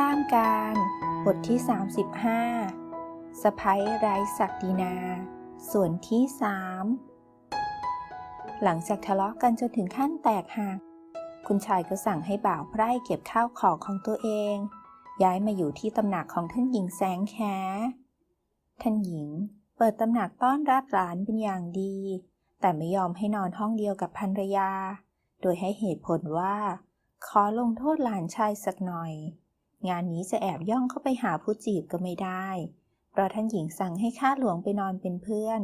ข้ามการบทที่ 35สะพ้ยไร้ศักดินา ส่วนที่สามหลังจากทะเลาะกันจนถึงขั้นแตกหัก คุณชายก็สั่งให้บ่าวไพร่เก็บข้าวของของตัวเอง ย้ายมาอยู่ที่ตำหนักของท่านหญิงแสงแคท่านหญิง เปิดตำหนักต้อนรับหลานเป็นอย่างดี แต่ไม่ยอมให้นอนห้องเดียวกับภรรยา โดยให้เหตุผลว่า ขอลงโทษหลานชายสักหน่อย งานนี้จะแอบย่องเข้าไปหาผู้จีบก็ไม่ได้ เพราะท่านหญิงสั่งให้ข้าหลวงไปนอนเป็นเพื่อน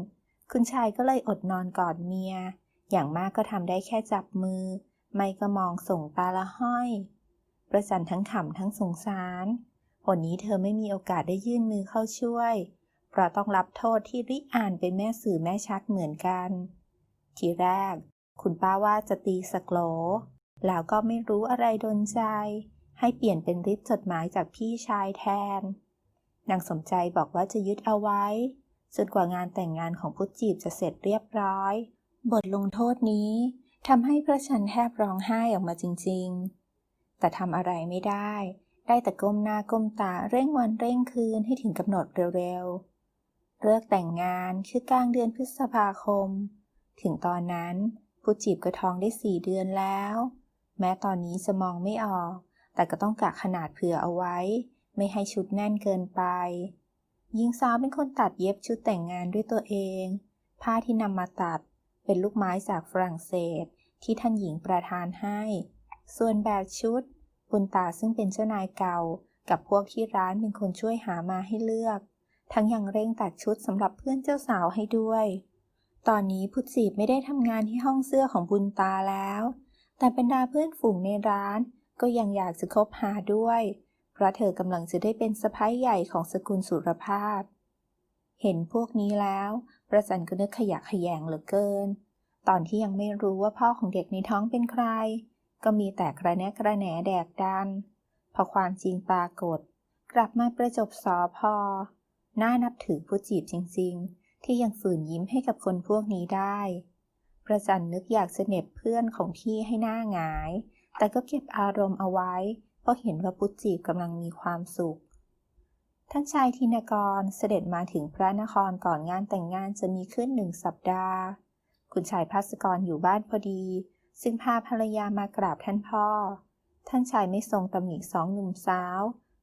คุณชายก็เลยอดนอนกอดเมีย อย่างมากก็ทำได้แค่จับมือ ไม่ก็มองส่งตาละห้อย ประจันทั้งขำทั้งสงสารวันนี้เธอไม่มีโอกาสได้ยื่นมือเข้าช่วย เพราะต้องรับโทษที่ริอ่านเป็นแม่สื่อแม่ชักเหมือนกัน ทีแรก คุณป้าว่าจะตีสกโหลแล้วก็ไม่รู้อะไรดนใจ ให้เปลี่ยนเป็นริบจดหมายจากพี่ชายแทน นางสมใจบอกว่าจะยึดเอาไว้ จนกว่างานแต่งงานของผู้จีบจะเสร็จเรียบร้อย บทลงโทษนี้ทำให้พระชันแทบร้องไห้ออกมาจริง ๆ แต่ทำอะไรไม่ได้ ได้แต่ก้มหน้าก้มตาเร่งวันเร่งคืนให้ถึงกำหนดเร็วๆ เลิกแต่งงานคือกลางเดือนพฤษภาคม ถึงตอนนั้นผู้จีบก็ท้องได้สี่เดือนแล้ว แม้ตอนนี้จะมองไม่ออก แต่ก็ต้องกะขนาดเผื่อเอาไว้ ไม่ให้ชุดแน่นเกินไป หญิงสาวเป็นคนตัดเย็บชุดแต่งงานด้วยตัวเอง ผ้าที่นำมาตัดเป็นลูกไม้จากฝรั่งเศสที่ท่านหญิงประทานให้ ส่วนแบบชุดบุญตาซึ่งเป็นเจ้านายเก่า กับพวกที่ร้านเป็นคนช่วยหามาให้เลือก ทั้งยังเร่งตัดชุดสำหรับเพื่อนเจ้าสาวให้ด้วย ตอนนี้พุทธีไม่ได้ทำงานที่ห้องเสื้อของบุญตาแล้ว แต่บรรดาเพื่อนฝูงในร้าน ก็ยังอยากจะคบหาด้วย เพราะเธอกำลังจะได้เป็นสะพ้ายใหญ่ของสกุลสุรภาพ เห็นพวกนี้แล้ว ประจันก็นึกขยะแขยงเหลือเกิน ตอนที่ยังไม่รู้ว่าพ่อของเด็กในท้องเป็นใคร ก็มีแต่กระแนะกระแหนแดกดัน พอความจริงปรากฏ กลับมาประจบสอพอน่านับถือผู้จีบจริง ๆ ที่ยังฝืนยิ้มให้กับคนพวกนี้ได้ ประจันนึกอยากจะเหน็บเพื่อนของพี่ให้หน้าหงาย แต่ก็เก็บอารมณ์เอาไว้ เพราะเห็นว่าพุทธจีบกำลังมีความสุข ท่านชายธินกรเสด็จมาถึงพระนครก่อนงานแต่งงานจะมีขึ้นหนึ่งสัปดาห์ คุณชายพัสกรอยู่บ้านพอดี ซึ่งพาภรรยามากราบท่านพ่อ ท่านชายไม่ทรงตำหนิสองหนุ่มสาว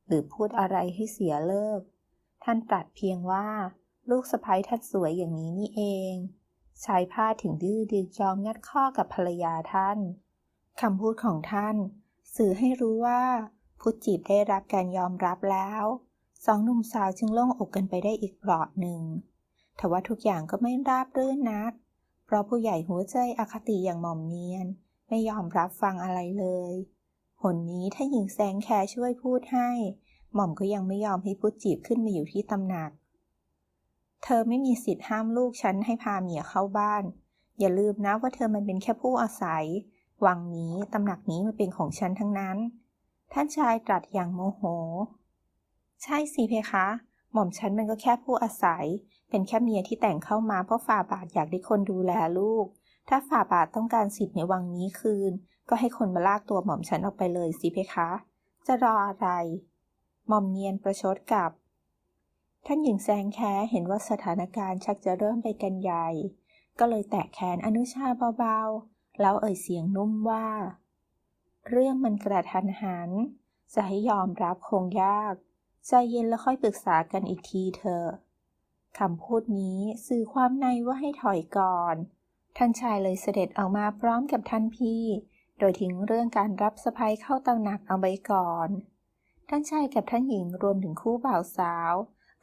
หรือพูดอะไรให้เสียเลิก ท่านตรัสเพียงว่าลูกสะใภ้ท่านสวยอย่างนี้นี่เอง ชายผ้าถึงดื้อดึงจองงัดข้อกับภรรยาท่าน คำพูดของท่าน สื่อให้รู้ว่าพุทธจีบได้รับการยอมรับแล้ว สองหนุ่มสาวจึงโล่งอกกันไปได้อีกเปลอดหนึ่งแต่ว่าทุกอย่างก็ไม่ราบรื่นนัก เพราะผู้ใหญ่หัวใจอคติอย่างหม่อมเนียน ไม่ยอมรับฟังอะไรเลย หนนี้ถ้าหญิงแสงแคช่วยพูดให้ หม่อมก็ยังไม่ยอมให้พุทธจีบขึ้นมาอยู่ที่ตำหนัก เธอไม่มีสิทธิ์ห้ามลูกฉันให้พาเมียเข้าบ้าน อย่าลืมนะว่าเธอมันเป็นแค่ผู้อาศัย วังนี้ตำหนักนี้มันเป็นของฉันทั้งนั้น ท่านชายตรัสอย่างโมโห ใช่สิเพคะ หม่อมฉันมันก็แค่ผู้อาศัย เป็นแค่เมียที่แต่งเข้ามาเพราะฝ่าบาทอยากได้คนดูแลลูก ถ้าฝ่าบาทต้องการสิทธิ์ในวังนี้คืน ก็ให้คนมาลากตัวหม่อมฉันออกไปเลยสิเพคะ จะรออะไร หม่อมเนียนประชดกับ ท่านหญิงแซงแค้เห็นว่าสถานการณ์ชักจะเริ่มไปกันใหญ่ ก็เลยแตะแขนอนุชาเบาๆ แล้วเอ่ยเสียงนุ่มว่า เรื่องมันกระทันหัน จะให้ยอมรับคงยาก ใจเย็นแล้วค่อยปรึกษากันอีกทีเถอะคำพูดนี้สื่อความในว่าให้ถอยก่อน ท่านชายเลยเสด็จออกมาพร้อมกับท่านพี่ โดยทิ้งเรื่องการรับสะพายเข้าตำหนักเอาไว้ก่อน ท่านชายกับท่านหญิงรวมถึงคู่บ่าวสาว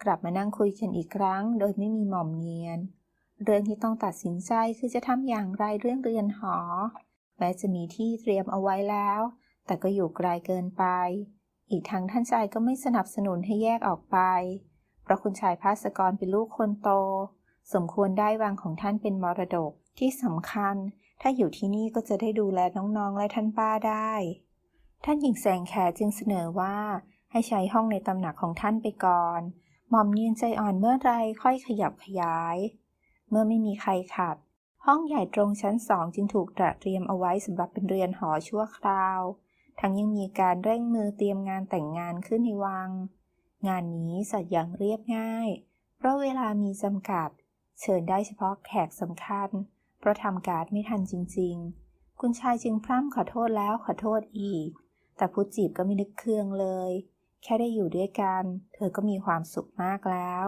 กลับมานั่งคุยกันอีกครั้ง โดยไม่มีหม่อมเนียน เรื่องที่ต้องตัดสินใจคือจะทำอย่างไรเรื่องเรือนหอ แม้จะมีที่เตรียมเอาไว้แล้ว แต่ก็อยู่ไกลเกินไป อีกทั้งท่านชายก็ไม่สนับสนุนให้แยกออกไป เพราะคุณชายภาสกรเป็นลูกคนโต สมควรได้วางของท่านเป็นมรดกที่สำคัญ ถ้าอยู่ที่นี่ก็จะได้ดูแลน้องๆและท่านป้าได้ ท่านหญิงแสงแขจึงเสนอว่าให้ใช้ห้องในตำหนักของท่านไปก่อน หม่อมเนียนใจอ่อนเมื่อไรค่อยขยับขยาย มื่อไม่มีใครขัดห้องใหญ่ตรงชั้นสองจึงถูกตระเตรียมเอาไว้สำหรับเป็นเรือนหอชั่วคราว ทั้งยังมีการเร่งมือเตรียมงานแต่งงานขึ้นในวัง งานนี้จัดอย่างเรียบง่าย เพราะเวลามีจำกัด เชิญได้เฉพาะแขกสำคัญ เพราะทำการ์ดไม่ทันจริง ๆ คุณชายจึงพร่ำขอโทษแล้วขอโทษอีก แต่ผู้จีบก็ไม่นึกเคืองเลย แค่ได้อยู่ด้วยกัน เธอก็มีความสุขมากแล้ว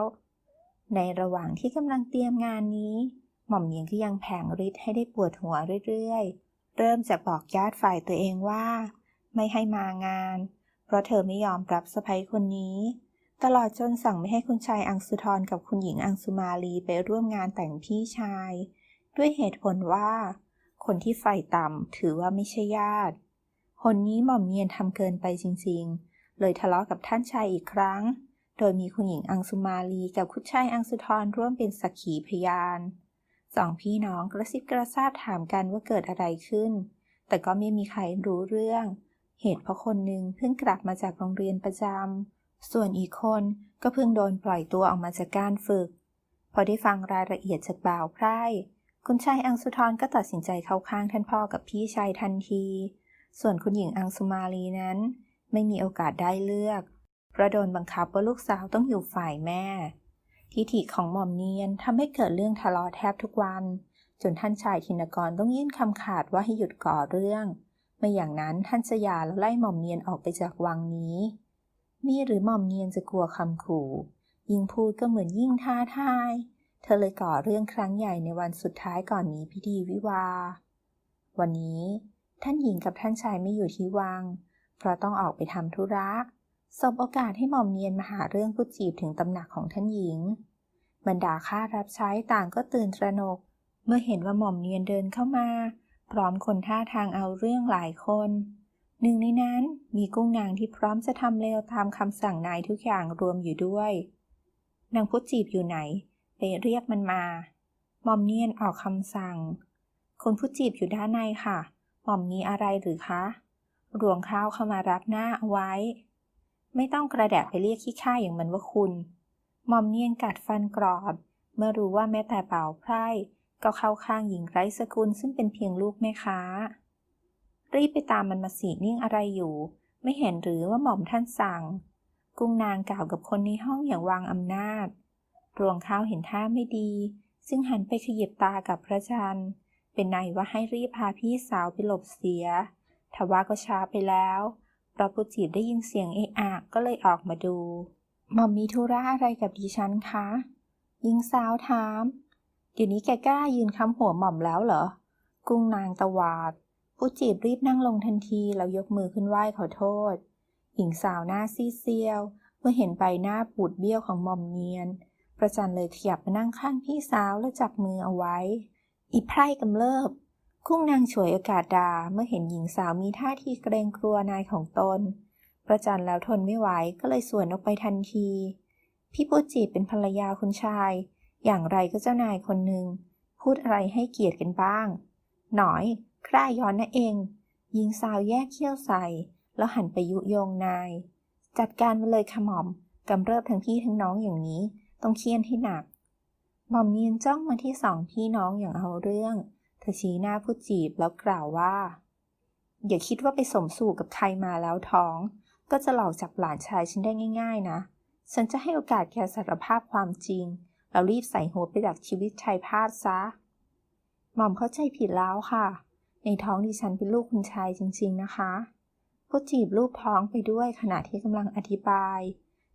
ในระหว่างที่กำลังเตรียมงานนี้ หม่อมเหยียงก็ยังแผงฤทธิ์ให้ได้ปวดหัวเรื่อยๆ เริ่มจากบอกญาติฝ่ายตัวเองว่า ไม่ให้มางาน เพราะเธอไม่ยอมรับสะใภ้คนนี้ ตลอดจนสั่งไม่ให้คุณชายอังสุทรกับคุณหญิงอังสุมาลีไปร่วมงานแต่งพี่ชาย ด้วยเหตุผลว่า คนที่ไฟต่ำถือว่าไม่ใช่ญาติคนนี้หม่อมเมียนทำเกินไปจริงๆ เลยทะเลาะกับท่านชายอีกครั้ง โดยมีคุณหญิงอังสุมาลีกับคุณชายอังสุทรร่วมเป็นสักขีพยาน สองพี่น้องกระซิบกระซาบถามกันว่าเกิดอะไรขึ้น แต่ก็ไม่มีใครรู้เรื่อง เหตุเพราะคนหนึ่งเพิ่งกลับมาจากโรงเรียนประจำ ส่วนอีกคนก็เพิ่งโดนปล่อยตัวออกมาจากการฝึก พอได้ฟังรายละเอียดจากบ่าวไพร่คุณชายอังสุทรก็ตัดสินใจเข้าข้างท่านพ่อกับพี่ชายทันที ส่วนคุณหญิงอังสุมาลีนั้น ไม่มีโอกาสได้เลือก เพราะโดนบังคับว่าลูกสาวต้องอยู่ฝ่ายแม่ ทิฐิของหม่อมเนียนทำให้เกิดเรื่องทะเลาะแทบทุกวัน จนท่านชายธินกรต้องยื่นคำขาดว่าให้หยุดก่อเรื่อง ไม่อย่างนั้นท่านจะยาแล้วไล่หม่อมเนียนออกไปจากวังนี้มีหรือหม่อมเนียนจะกลัวคำขู่ยิ่งพูดก็เหมือนยิ่งท้าทาย เธอเลยก่อเรื่องครั้งใหญ่ในวันสุดท้ายก่อนมีพิธีวิวา วันนี้ ท่านหญิงกับท่านชายไม่อยู่ที่วัง เพราะต้องออกไปทำธุระ สบโอกาสให้หม่อมเนียนมาหาเรื่องผู้จีบถึงตำหนักของท่านหญิง บรรดาข้ารับใช้ต่างก็ตื่นตระหนก เมื่อเห็นว่าหม่อมเนียนเดินเข้ามา พร้อมคนท่าทางเอาเรื่องหลายคน หนึ่งในนั้นมีกุ้งนางที่พร้อมจะทำเลวตามคำสั่งนายทุกอย่างรวมอยู่ด้วย นางผู้จีบอยู่ไหน ไปเรียกมันมาหม่อมเนียนออกคำสั่ง คนผู้จีบอยู่ด้านในค่ะ หม่อมมีอะไรหรือคะ รวงข้าวเข้ามารับหน้าเอาไว้ ไม่ต้องกระแดะไปเรียกขี้ข้าอย่างมันว่าคุณหม่อมเนียนกัดฟันกรอดเมื่อรู้ว่าแม้แต่เป่าไพร่ก็เข้าข้างหญิงไร้สกุลซึ่งเป็นเพียงลูกแม่ค้า รีบไปตามมันมาสีนิ่งอะไรอยู่ ไม่เห็นหรือว่าหม่อมท่านสั่ง กุ้งนางกล่าวกับคนในห้องอย่างวางอำนาจ รวงข้าวเห็นท่าไม่ดี ซึ่งหันไปขยิบตากับพระจันทร์ เป็นในว่าให้รีบพาพี่สาวไปหลบเสียทว่าก็ช้าไปแล้ว เราะผู้จีบได้ยินเสียงเอะอะก็เลยออกมาดู หม่อมมีธุระอะไรกับดิฉันคะ ยิงสาวถาม เดี๋ยวนี้แกกล้ายืนค้ำหัวหม่อมแล้วเหรอ กุ้งนางตวาดผู้จีบรีบนั่งลงทันทีแล้วยกมือขึ้นไหว้ขอโทษ หญิงสาวหน้าซีเซียว เมื่อเห็นใบหน้าปูดเบี้ยวของหม่อมเนียน ประจันเลยขยับมานั่งข้างพี่สาวแล้วจับมือเอาไว้ อีไพร่กำเริบ กุ้งนางฉวยโอกาสดาเมื่อเห็นหญิงสาวมีท่าทีเกรงกลัวนายของตน ประจันแล้วทนไม่ไหวก็เลยสวนออกไปทันที พี่ปูจีบเป็นภรรยาคุณชาย อย่างไรก็เจ้านายคนหนึ่ง พูดอะไรให้เกียรติกันบ้าง หน่อยคร่าย้อนนะเอง หญิงสาวแยกเขี้ยวใส่ แล้วหันไปยุโยงนาย จัดการมาเลยค่ะหม่อมกำเริบทั้งพี่ทั้งน้องอย่างนี้ ต้องเคียนให้หนักหม่อมเนียนจ้องมาที่สองพี่น้องอย่างเอาเรื่อง ธอชี้หน้าผู้จีบแล้วกล่าวว่า อย่าคิดว่าไปสมสู่กับใครมาแล้วท้อง ก็จะหลอกจับหลานชายฉันได้ง่าย ๆ นะ ฉันจะให้โอกาสแกสารภาพความจริง แล้วรีบใส่หัวไปดักชีวิตชายพาดซะ หม่อมเข้าใจผิดแล้วค่ะ ในท้องดิฉันเป็นลูกคุณชายจริง ๆ นะคะ ผู้จีบรูปท้องไปด้วยขณะที่กำลังอธิบาย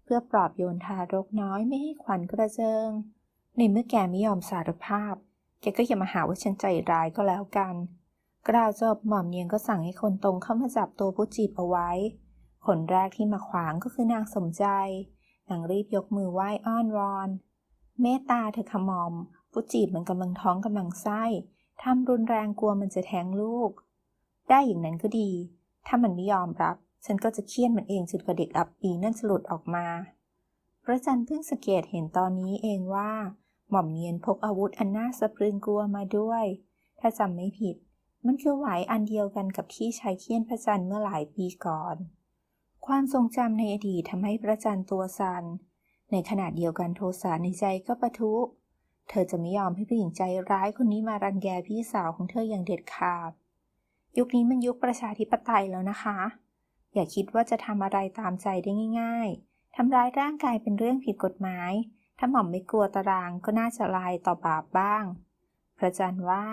เพื่อปลอบโยนทารกน้อยไม่ให้ขวัญกระเจิง ในเมื่อแกไม่ยอมสารภาพ แกก็อย่ามาหาว่าฉันใจร้ายก็แล้วกัน กล่าวจบหม่อมเนียงก็สั่งให้คนตรงเข้ามาจับตัวผู้จีบเอาไว้ คนแรกที่มาขวางก็คือนางสมใจ นางรีบยกมือไหว้อ้อนวอน เมตตาเธอขมอม ผู้จีบมันกำลังท้องกำลังไส้ทำรุนแรงกลัวมันจะแท้งลูก ได้อย่างนั้นก็ดี ถ้ามันไม่ยอมรับ ฉันก็จะเคี่ยนมันเองจนกระเด็กอับปีนั่นจะหลุดออกมา พระจันทร์เพิ่งสังเกตเห็นตอนนี้เองว่า หม่อมเนียนพกอาวุธอันน่าสะพรึงกลัวมาด้วย ถ้าจำไม่ผิด มันคือไหวอันเดียวกันกับที่ใช้เคี่ยนพระจันทร์เมื่อหลายปีก่อน ความทรงจำในอดีตทำให้พระจันทร์ตัวสัน่นในขณะเดียวกันโทสะในใจก็ปะทุ เธอจะไม่ยอมให้ผู้หญิงใจร้ายคนนี้มารังแกพี่สาวของเธออย่างเด็ดขาด ยุคนี้มันยุคประชาธิปไตยแล้วนะคะ อย่าคิดว่าจะทำอะไรตามใจได้ง่าย ๆทำร้ายร่างกายเป็นเรื่องผิดกฎหมาย ถ้าหม่อมไม่กลัวตารางก็น่าจะลายต่อบาปบ้าง พระจันทร์ว่า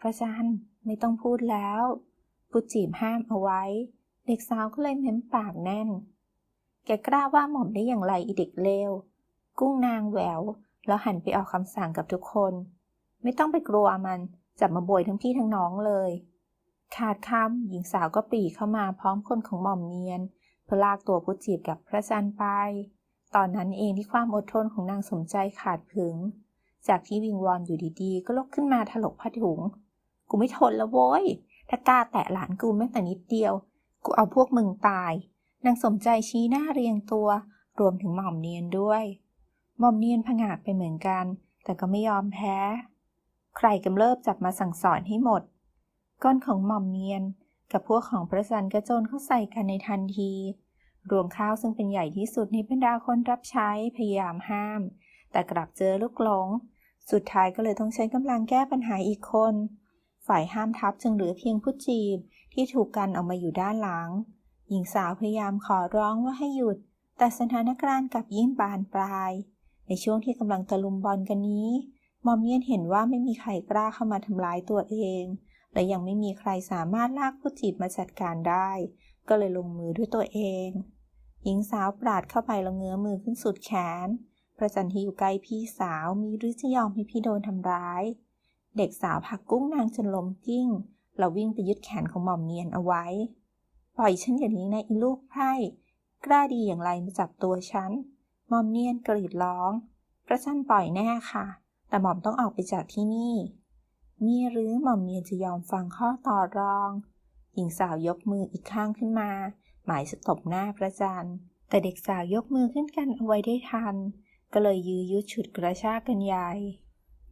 พระจันทร์ไม่ต้องพูดแล้วพุจีบห้ามเอาไว้ เด็กสาวก็เลยเม้มปากแน่น แกกล้าว่าหม่อมได้อย่างไรอีเด็กเลว กุ้งนางแหวว แล้วหันไปออกคำสั่งกับทุกคน ไม่ต้องไปกลัวมันจับมาโบยทั้งพี่ทั้งน้องเลย ขาดคำหญิงสาวก็ปรีเข้ามาพร้อมคนของหม่อมเนียนเพื่อลากตัวผู้จีบกับพระจันทร์ไป ตอนนั้นเองที่ความอดทนของนางสมใจขาดผึง จากที่วิงวอนอยู่ดีๆ ก็ลุกขึ้นมาถลกผ้าถุง กูไม่ทนแล้วโว้ย ถ้ากล้าแตะหลานกูแม้แต่นิดเดียว กูเอาพวกมึงตาย นางสมใจชี้หน้าเรียงตัว รวมถึงหม่อมเนียนด้วย หม่อมเนียนผงาดไปเหมือนกัน แต่ก็ไม่ยอมแพ้ ใครกำเริบจับมาสั่งสอนให้หมด ก้อนของหม่อมเนียน กับพวกของพระจันทร์กระโจนเข้าใส่กันในทันที รวงข้าวซึ่งเป็นใหญ่ที่สุดในบรรดาคนรับใช้พยายามห้าม แต่กลับเจอลูกหลง สุดท้ายก็เลยต้องใช้กำลังแก้ปัญหาอีกคน ฝ่ายห้ามทัพจึงเหลือเพียงผู้จีบที่ถูกกันออกมาอยู่ด้านหลัง หญิงสาวพยายามขอร้องว่าให้หยุด แต่สถานการณ์กลับยิ่งบานปลาย ในช่วงที่กำลังตะลุมบอลกันนี้มอมเมียนเห็นว่าไม่มีใครกล้าเข้ามาทำร้ายตัวเอง และยังไม่มีใครสามารถลากผู้จีบมาจัดการได้ ก็เลยลงมือด้วยตัวเอง หญิงสาวปราดเข้าไปแล้วเงื้อมือขึ้นสุดแขน พระจันทร์ที่อยู่ใกล้พี่สาวมีหรือจะยอมให้พี่โดนทำร้าย เด็กสาวผักกุ้งนางจนล้มกิ้งแล้ววิ่งไปยึดแขนของหม่อมเนียนเอาไว้ ปล่อยฉันอย่างนี้นะอีลูกไพร่กล้าดีอย่างไรมาจับตัวฉัน หม่อมเนียนกรีดร้อง พระจันทร์ปล่อยแน่ค่ะ แต่หม่อมต้องออกไปจากที่นี่ มีหรือหม่อมเนียนจะยอมฟังข้อต่อรอง หญิงสาวยกมืออีกข้างขึ้นมา หมายจะตบหน้าพระจันทร์ แต่เด็กสาวยกมือขึ้นกันเอาไว้ได้ทัน ก็เลยยื้อยุดฉุดกระชากกันใหญ่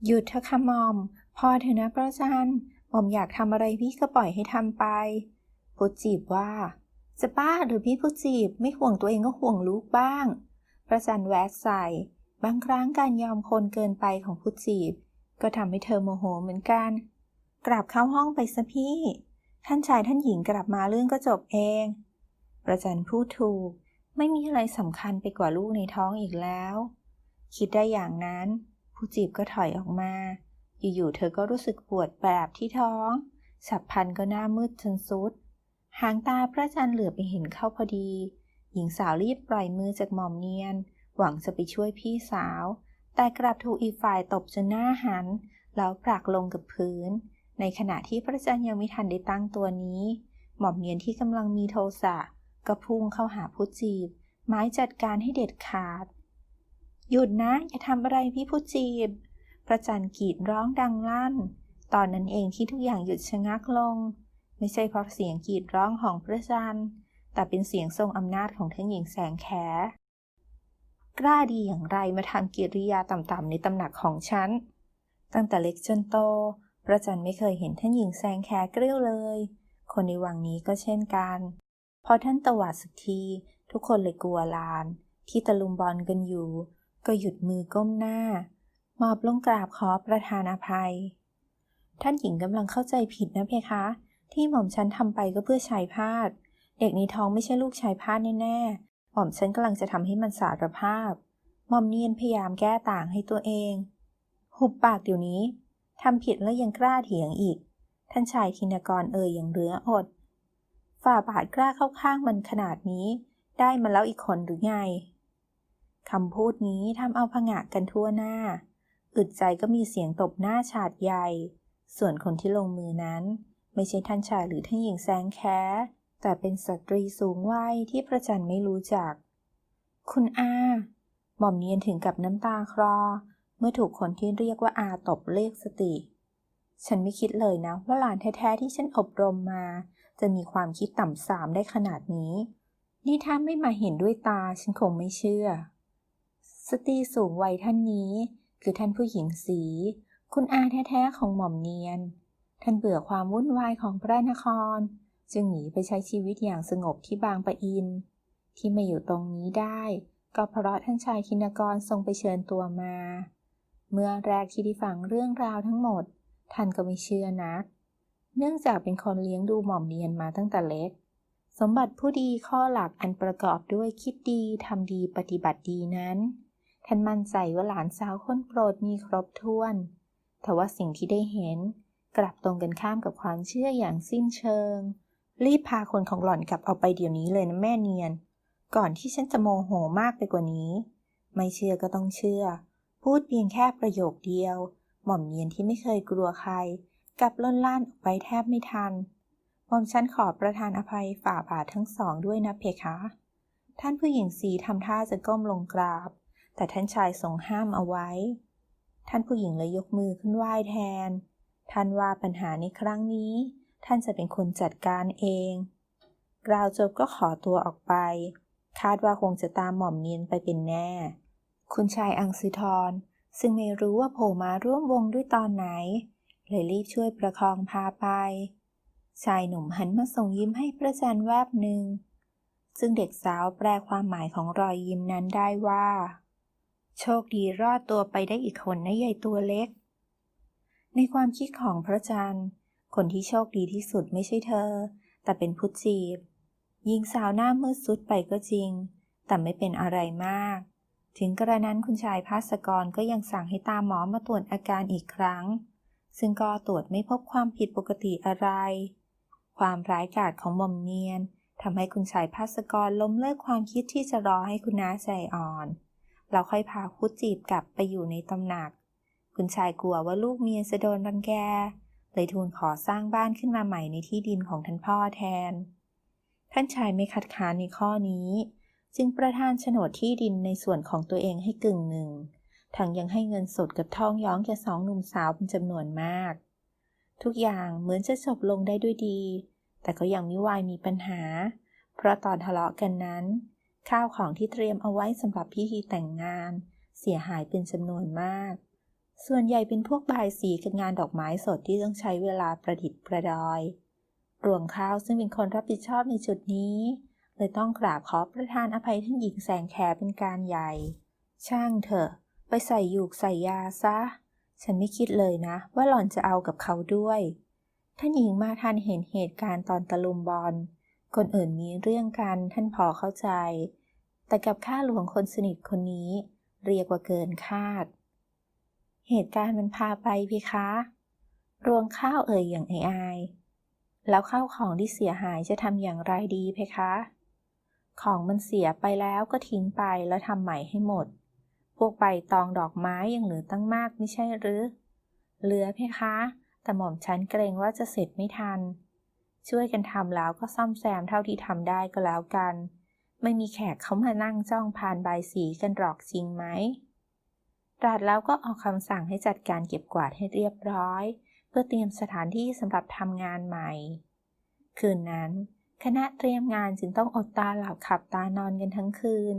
หยุดเถอะค่ะมอม พอเถอะนะพระจันทร์หม่อมอยากทำอะไรพี่ก็ปล่อยให้ทำไปผู้จีบว่า จะบ้าหรือพี่ผู้จีบไม่ห่วงตัวเองก็ห่วงลูกบ้าง พระจันทร์แวะใส่ บางครั้งการยอมคนเกินไปของผู้จีบ ก็ทำให้เธอโมโหเหมือนกัน กลับเข้าห้องไปซะพี่ ท่านชายท่านหญิงกลับมาเรื่องก็จบเอง ประจันพูดถูก ไม่มีอะไรสำคัญไปกว่าลูกในท้องอีกแล้ว คิดได้อย่างนั้น ผู้จีบก็ถอยออกมา อยู่ๆเธอก็รู้สึกปวดแปบที่ท้องฉับพันก็หน้ามืดจนสุด หางตาพระจันทร์เหลือบไปเห็นเข้าพอดี หญิงสาวรีบปล่อยมือจากหม่อมเนียน หวังจะไปช่วยพี่สาว แต่กลับถูกอีกฝ่ายตบจนหน้าหัน แล้วผลักลงกับพื้น ในขณะที่พระจันทร์ยังไม่ทันได้ตั้งตัวนี้ หม่อมเนียนที่กำลังมีโทสะ ก็พุ่งเข้าหาผู้จีบ หมายจัดการให้เด็ดขาด หยุดนะ อย่าทำอะไรพี่ผู้จีบ พระจันทร์กรีดร้องดังลั่น ตอนนั้นเองที่ทุกอย่างหยุดชะงักลง ไม่ใช่เพราะเสียงกรีดร้องของพระจันทร์ แต่เป็นเสียงทรงอำนาจของท่านหญิงแสงแขกล้าดีอย่างไรมาทำกิริยาต่ำๆในตำหนักของฉัน ตั้งแต่เล็กจนโต พระจันทร์ไม่เคยเห็นท่านหญิงแสงแขกริ้วเลย คนในวังนี้ก็เช่นกัน พอท่านตวาดสักที ทุกคนเลยกลัวลาน ที่ตะลุมบอลกันอยู่ ก็หยุดมือก้มหน้า มอบลงกราบขอประทานอภัย ท่านหญิงกำลังเข้าใจผิดนะเพคะ ที่หม่อมฉันทำไปก็เพื่อชายพาด เด็กในท้องไม่ใช่ลูกชายพาดแน่ๆ หม่อมฉันกำลังจะทำให้มันสารภาพ หม่อมเนียนพยายามแก้ต่างให้ตัวเอง หุบปากเดี๋ยวนี้ทำผิดแล้วยังกล้าเถียงอีก ท่านชายธินกรเอ่ยอย่างเหลืออด ฝ่าบาทกล้าเข้าข้างมันขนาดนี้ ได้มาแล้วอีกคนหรือไงคำพูดนี้ทำเอาผงะกันทั่วหน้า อึดใจก็มีเสียงตบหน้าฉาดใหญ่ ส่วนคนที่ลงมือนั้น ไม่ใช่ท่านชายหรือท่านหญิงแสงแค้แต่เป็นสตรีสูงวัยที่ประจันไม่รู้จัก คุณอา หม่อมเนียนถึงกับน้ำตาคลอ เมื่อถูกคนที่เรียกว่าอาตบเรียกสติ ฉันไม่คิดเลยนะว่าหลานแท้ๆที่ฉันอบรมมา จะมีความคิดต่ำสามได้ขนาดนี้ นี่ถ้าไม่มาเห็นด้วยตาฉันคงไม่เชื่อ สตรีสูงวัยท่านนี้ คือท่านผู้หญิงสี คุณอาแท้ๆของหม่อมเนียน ท่านเบื่อความวุ่นวายของพระนคร จึงหนีไปใช้ชีวิตอย่างสงบที่บางปะอิน ที่มาอยู่ตรงนี้ได้ ก็เพราะท่านชายคินกรทรงไปเชิญตัวมา เมื่อแรกที่ได้ฟังเรื่องราวทั้งหมด ท่านก็ไม่เชื่อนัก เนื่องจากเป็นคนเลี้ยงดูหม่อมเนียนมาตั้งแต่เล็ก สมบัติผู้ดีข้อหลักอันประกอบด้วยคิดดีทำดีปฏิบัติดีนั้น ท่านมั่นใจว่าหลานสาวคนโปรดมีครบถ้วน แต่ว่าสิ่งที่ได้เห็น กลับตรงกันข้ามกับความเชื่ออย่างสิ้นเชิง รีบพาคนของหล่อนกลับเอาไปเดี๋ยวนี้เลยนะแม่เนียน ก่อนที่ฉันจะโมโหมากไปกว่านี้ ไม่เชื่อก็ต้องเชื่อ พูดเพียงแค่ประโยคเดียว หม่อมเนียนที่ไม่เคยกลัวใคร กลับล่นล่านออกไปแทบไม่ทันหม่อมฉันขอประทานอภัยฝ่าบาททั้งสองด้วยนะเพคะ ท่านผู้หญิงสีทำท่าจะก้มลงกราบ แต่ท่านชายทรงห้ามเอาไว้ ท่านผู้หญิงเลยยกมือขึ้นไหว้แทน ท่านว่าปัญหาในครั้งนี้ ท่านจะเป็นคนจัดการเอง กล่าวจบก็ขอตัวออกไป คาดว่าคงจะตามหม่อมเนียนไปเป็นแน่ คุณชายอังสุทรซึ่งไม่รู้ว่าโผล่มาร่วมวงด้วยตอนไหน เลยรีบช่วยประคองพาไป ชายหนุ่มหันมาส่งยิ้มให้พระจันทร์แวบหนึ่ง ซึ่งเด็กสาวแปลความหมายของรอยยิ้มนั้นได้ว่า โชคดีรอดตัวไปได้อีกคนนะยายตัวเล็ก ในความคิดของพระจันทร์ คนที่โชคดีที่สุดไม่ใช่เธอ แต่เป็นผู้จีบหญิงสาวหน้ามืดสุดไปก็จริง แต่ไม่เป็นอะไรมาก ถึงกระนั้นคุณชายภาสกรก็ยังสั่งให้ตามหมอมาตรวจอาการอีกครั้ง ซึ่งก็ตรวจไม่พบความผิดปกติอะไร ความร้ายกาจของหม่อมเนียนทำให้คุณชายภาสกรล้มเลิกความคิดที่จะรอให้คุณน้าใจอ่อนเราค่อยพาคุดจีบกลับไปอยู่ในตำหนัก คุณชายกลัวว่าลูกเมียจะโดนรังแก เลยทูลขอสร้างบ้านขึ้นมาใหม่ในที่ดินของท่านพ่อแทน ท่านชายไม่คัดค้านในข้อนี้ จึงประทานโฉนดที่ดินในส่วนของตัวเองให้กึ่งหนึ่ง ทั้งยังให้เงินสดกับทองย้องแก่สองหนุ่มสาวเป็นจำนวนมาก ทุกอย่างเหมือนจะจบลงได้ด้วยดี แต่ก็ยังมิวายมีปัญหา เพราะตอนทะเลาะกันนั้น ข้าวของที่เตรียมเอาไว้สำหรับพิธีแต่งงาน เสียหายเป็นจำนวนมาก ส่วนใหญ่เป็นพวกบายสีกับงานดอกไม้สดที่ต้องใช้เวลาประดิษฐ์ประดอย รวงข้าวซึ่งเป็นคนรับผิดชอบในจุดนี้เลยต้องกราบขอประทานอภัยท่านหญิงแสงแขเป็นการใหญ่ ช่างเถอะ ไปใส่ยูกใส่ยาซะ ฉันไม่คิดเลยนะ ว่าหล่อนจะเอากับเขาด้วย ท่านหญิงมาทันเห็นเหตุการณ์ตอนตะลุมบอล คนอื่นมีเรื่องกันท่านพอเข้าใจ แต่กับข้าหลวงคนสนิทคนนี้ เรียกว่าเกินคาด เหตุการณ์มันพาไปพี่คะ รวงข้าวเอ่ยอย่างอาย แล้วข้าวของที่เสียหายจะทำอย่างไรดีเพคะ ของมันเสียไปแล้วก็ทิ้งไปแล้วทำใหม่ให้หมด พวกใบตองดอกไม้ยังเหลือตั้งมากไม่ใช่หรือ เหลือเพคะ แต่หม่อมฉันเกรงว่าจะเสร็จไม่ทัน ช่วยกันทำแล้วก็ซ่อมแซมเท่าที่ทำได้ก็แล้วกัน ไม่มีแขกเขามานั่งจ้องผ่านใบสีกันหรอกจริงไหมตรัสแล้วก็ออกคำสั่งให้จัดการเก็บกวาดให้เรียบร้อย เพื่อเตรียมสถานที่สำหรับทำงานใหม่ คืนนั้น คณะเตรียมงานจึงต้องอดตาหลับขับตานอนกันทั้งคืน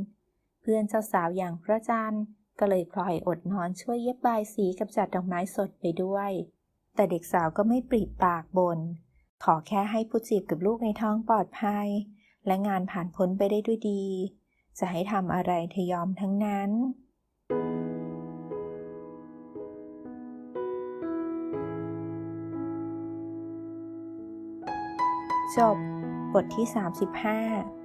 พื่อนเจ้าสาวอย่างพระจันทร์ก็เลยพลอยอดนอนช่วยเย็บบายสีกับจัดดอกไม้สดไปด้วย แต่เด็กสาวก็ไม่ปริปากบน ขอแค่ให้ผู้จีบกับลูกในท้องปลอดภัย และงานผ่านพ้นไปได้ด้วยดี จะให้ทำอะไรเธอยอมทั้งนั้นจบบทที่ 35